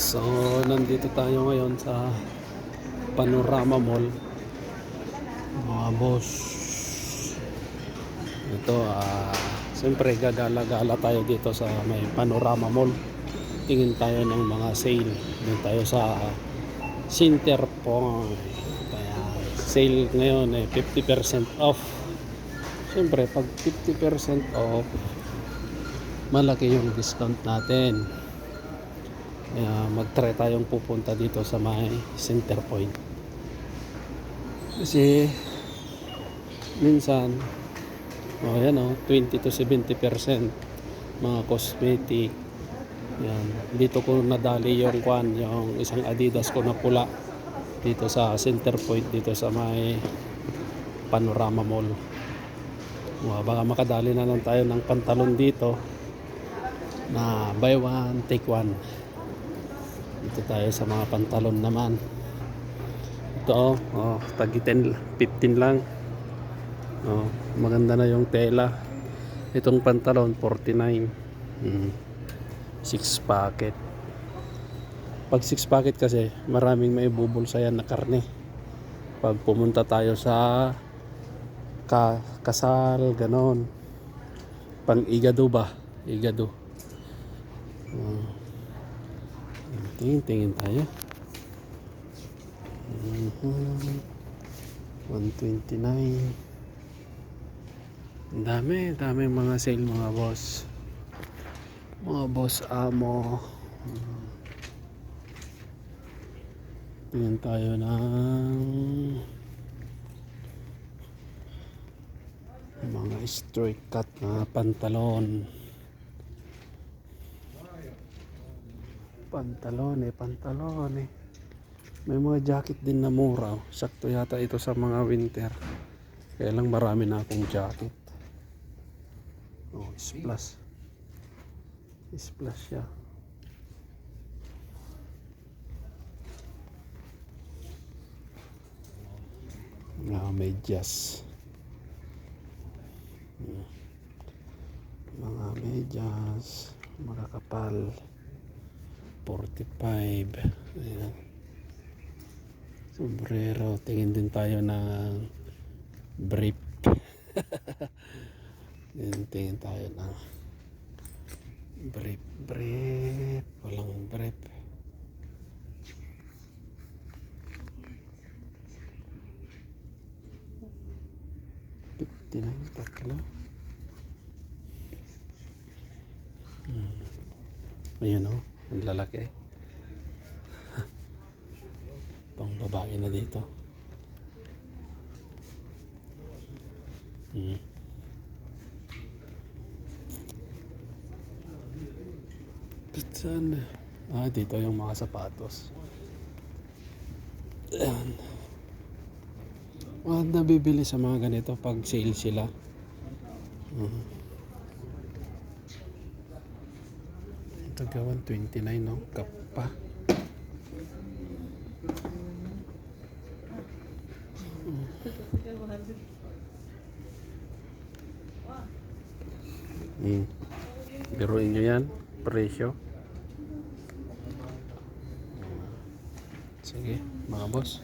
So, nandito tayo ngayon sa Panorama Mall. Mga boss. Ito, ah, siyempre gagala-gala tayo dito sa may Panorama Mall. Tingin tayo ng mga sale. Doon tayo sa Center Point. Kaya, sale ngayon eh, 50% off. Siyempre, pag 50% off, malaki yung discount natin. Kaya mag-try tayong pupunta dito sa may center point. Kasi minsan oh yan oh 20 to 70% mga cosmetic. Yan dito ko nadali yung kwan yung isang Adidas ko na pula dito sa center point dito sa may Panorama Mall. Wow, baka makadali na lang tayo ng pantalon dito na buy one take one dito tayo sa mga pantalon naman. Ito oh, oh tagi 10, 15 lang. Oh, maganda na yung tela. Itong pantalon 49. Mm. 6 packet. Pag 6 packet kasi, maraming may bubulsayan na karne. Pag pumunta tayo sa ka kasal, ganon. Pang igado ba? Igado. Oh. Tingin, tingin tayo. Mhm. 129. Ang dami, dami mga sale mga boss. Mga boss amo. Tingin tayo ng mga straight cut na pantalon. Pantalone, pantalone. May mga jacket din na mura. oh. Sakto yata ito sa mga winter. Kaya lang marami na akong jacket. Oh, splash. Splash siya. Mga medyas. Mga medyas. Mga kapal. 45 ayan. Sombrero. Tingin din tayo ng brief. Ayan, tingin tayo ng brief brief. Walang brief. Nine tatlo. Hmm. Ayan o, ang lalaki. Pang babae na dito. Hmm. Saan? Ah, dito yung mga sapatos. Ayan. Mga nabibili sa mga ganito pag sale sila. Mhm. Taga 129 no? Kapa. Hmm. Biruin nyo yan. Presyo. Sige, mga boss.